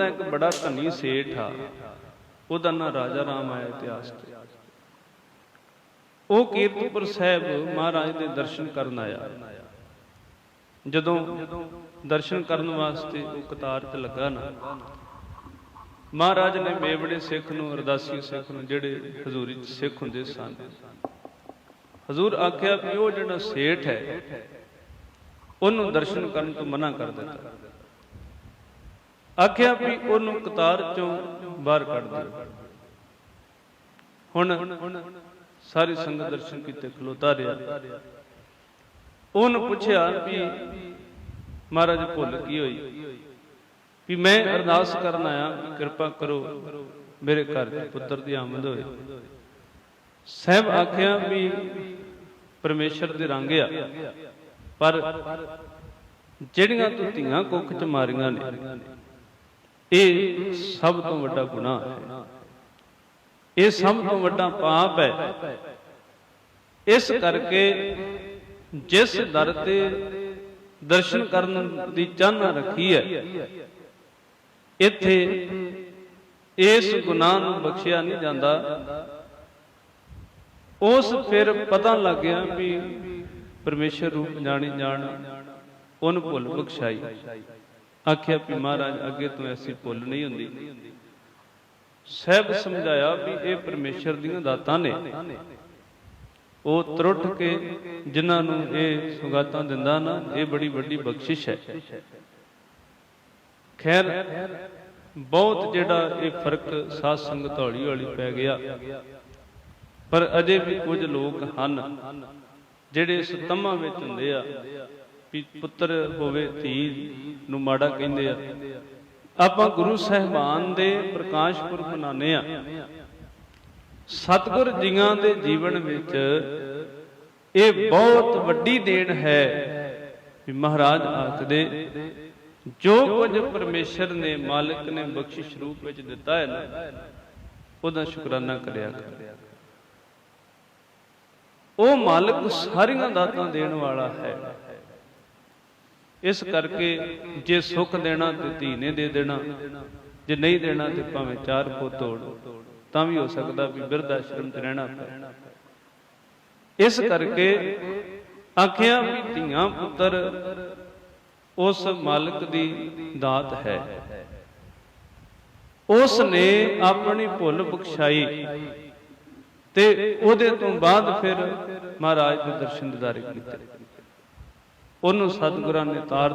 ਤਾਂ ਇੱਕ ਬੜਾ ਧਨੀ ਸੇਠ ਆ। ਉਹਦਾ ਨਾਂ ਰਾਜਾ ਰਾਮ ਆਇਆ ਇਤਿਹਾਸ ਤੇ। ਉਹ ਕੀਰਤਪੁਰ ਸਾਹਿਬ ਮਹਾਰਾਜ ਦੇ ਦਰਸ਼ਨ ਕਰਨ ਆਇਆ। ਜਦੋਂ ਦਰਸ਼ਨ ਕਰਨ ਵਾਸਤੇ ਉਹ ਕਤਾਰ 'ਚ ਲੱਗਾ ਨਾ, ਮਹਾਰਾਜ ਨੇ ਮੇਵੜੇ ਸਿੱਖ ਨੂੰ, ਅਰਦਾਸੀ ਸਿੱਖ ਨੂੰ, ਜਿਹੜੇ ਹਜ਼ੂਰੀ 'ਚ ਸਿੱਖ ਹੁੰਦੇ ਸਨ, ਹਜ਼ੂਰ ਆਖਿਆ ਵੀ ਉਹ ਜਿਹੜਾ ਸੇਠ ਹੈ, ਉਹਨੂੰ ਦਰਸ਼ਨ ਕਰਨ ਤੋਂ ਮਨਾ ਕਰ ਦਿੱਤਾ। ਆਖਿਆ ਵੀ ਉਹਨੂੰ ਕਤਾਰ ਚੋਂ ਬਾਹਰ ਕੱਢ ਦਿਓ। ਹੁਣ ਸਾਰੀ ਸੰਗਤ ਦਰਸ਼ਨ ਕੀਤੇ, ਖਲੋਤਾ ਰਿਹਾ। ਉਹਨੂੰ ਪੁੱਛਿਆ ਵੀ ਮਹਾਰਾਜ ਭੁੱਲ ਕੀ ਹੋਈ? ਵੀ ਮੈਂ ਅਰਦਾਸ ਕਰਨ ਆਇਆ ਕਿਰਪਾ ਕਰੋ ਮੇਰੇ ਘਰ ਦੇ ਪੁੱਤਰ ਦੀ ਆਮਦ ਹੋਏ। ਸਹਿਬ ਆਖਿਆ ਵੀ ਪਰਮੇਸ਼ਰ ਦੇ ਰੰਗ ਆ, ਪਰ ਜਿਹੜੀਆਂ ਤੂੰ ਧੀਆਂ ਕੁੱਖ ਚ ਮਾਰੀਆਂ ਨੇ ਇਹ ਸਭ ਤੋਂ ਵੱਡਾ ਗੁਨਾਹ ਹੈ। ਇਹ ਸਭ ਤੋਂ ਵੱਡਾ ਪਾਪ ਹੈ। ਇਸ ਕਰਕੇ ਜਿਸ ਦਰ ਤੇ ਦਰਸ਼ਨ ਕਰਨ ਦੀ ਚਾਹਨਾ ਰੱਖੀ ਹੈ, ਇੱਥੇ ਇਸ ਗੁਨਾਹ ਨੂੰ ਬਖਸ਼ਿਆ ਨਹੀਂ ਜਾਂਦਾ। ਉਸ ਫਿਰ ਪਤਾ ਲੱਗ ਗਿਆ ਵੀ ਪਰਮੇਸ਼ਰ ਰੂਪ ਜਾਣੀ ਜਾਣ ਉਹਨੂੰ ਭੁੱਲ ਬਖਸ਼ਾਈ। ਆਖਿਆ ਵੀ ਮਹਾਰਾਜ, ਅੱਗੇ ਤੋਂ ਐਸੀ ਭੁੱਲ ਨਹੀਂ ਹੁੰਦੀ। ਸਹਿਬ ਸਮਝਾਇਆ ਵੀ ਇਹ ਪਰਮੇਸ਼ਰ ਦੀਆਂ ਦਾਤਾਂ ਨੇ। ਉਹ ਤਰੁੱਠ ਕੇ ਜਿਨ੍ਹਾਂ ਨੂੰ ਇਹ ਸੁਗਾਤਾਂ ਦਿੰਦਾ ਨਾ, ਇਹ ਬੜੀ ਵੱਡੀ ਬਖਸ਼ਿਸ਼ ਹੈ। ਖੈਰ, ਬਹੁਤ ਜਿਹੜਾ ਇਹ ਫ਼ਰਕ ਸਾਧ ਸੰਗਤ ਹੌਲੀ ਹੌਲੀ ਪੈ ਗਿਆ। ਪਰ ਅਜੇ ਵੀ ਕੁਝ ਲੋਕ ਹਨ ਜਿਹੜੇ ਇਸ ਵਿੱਚ ਹੁੰਦੇ ਆ। ਵੀ ਪੁੱਤਰ ਹੋਵੇ, ਧੀ ਨੂੰ ਮਾੜਾ ਕਹਿੰਦੇ ਆ। ਆਪਾਂ ਗੁਰੂ ਸਹਿਬਾਨ ਦੇ ਪ੍ਰਕਾਸ਼ ਪੁਰਬ ਮਨਾਉਂਦੇ ਆ। ਸਤਿਗੁਰ ਜੀਆਂ ਦੇ ਜੀਵਨ ਵਿੱਚ ਇਹ ਬਹੁਤ ਵੱਡੀ ਦੇਣ ਹੈ ਵੀ ਮਹਾਰਾਜ ਆਖਦੇ, ਜੋ ਕੁਝ ਪਰਮੇਸ਼ਰ ਨੇ ਮਾਲਕ ਨੇ ਬਖਸ਼ਿਸ਼ ਰੂਪ ਵਿੱਚ ਦਿੱਤਾ ਹੈ ਨਾ, ਉਹਦਾ ਸ਼ੁਕਰਾਨਾ ਕਰਿਆ ਕਰ ਉਹ ਮਾਲਕ ਸਾਰੀਆਂ ਦਾਤਾਂ ਦੇਣ ਵਾਲਾ ਹੈ। ਇਸ ਕਰਕੇ ਜੇ ਸੁੱਖ ਦੇਣਾ ਤੇ ਧੀ ਨੇ ਦੇ ਦੇਣਾ, ਜੇ ਨਹੀਂ ਦੇਣਾ ਤੇ ਭਾਵੇਂ ਚਾਰ ਪੁੱਤ ਹੋਣ, ਤਾਂ ਵੀ ਹੋ ਸਕਦਾ ਵੀ ਬਿਰਧ ਆਸ਼ਰਮ 'ਚ ਰਹਿਣਾ ਪਏ ਇਸ ਕਰਕੇ ਆਖਿਆ ਵੀ ਧੀਆਂ ਪੁੱਤਰ, ਉਸ ਮਾਲਕ ਦੀ ਦਾਤ ਹੈ। ਉਸ ਨੇ ਆਪਣੀ ਭੁੱਲ ਬਖਸ਼ਾਈ ਤੇ ਉਹਦੇ ਤੋਂ ਬਾਅਦ ਫਿਰ ਮਹਾਰਾਜ ਦੇ ਦਰਸ਼ਨ ਦਿਦਾਰੇ ਕੀਤੇ। ਉਹਨੂੰ ਸਤਿਗੁਰਾਂ ਨੇ ਤਾਰ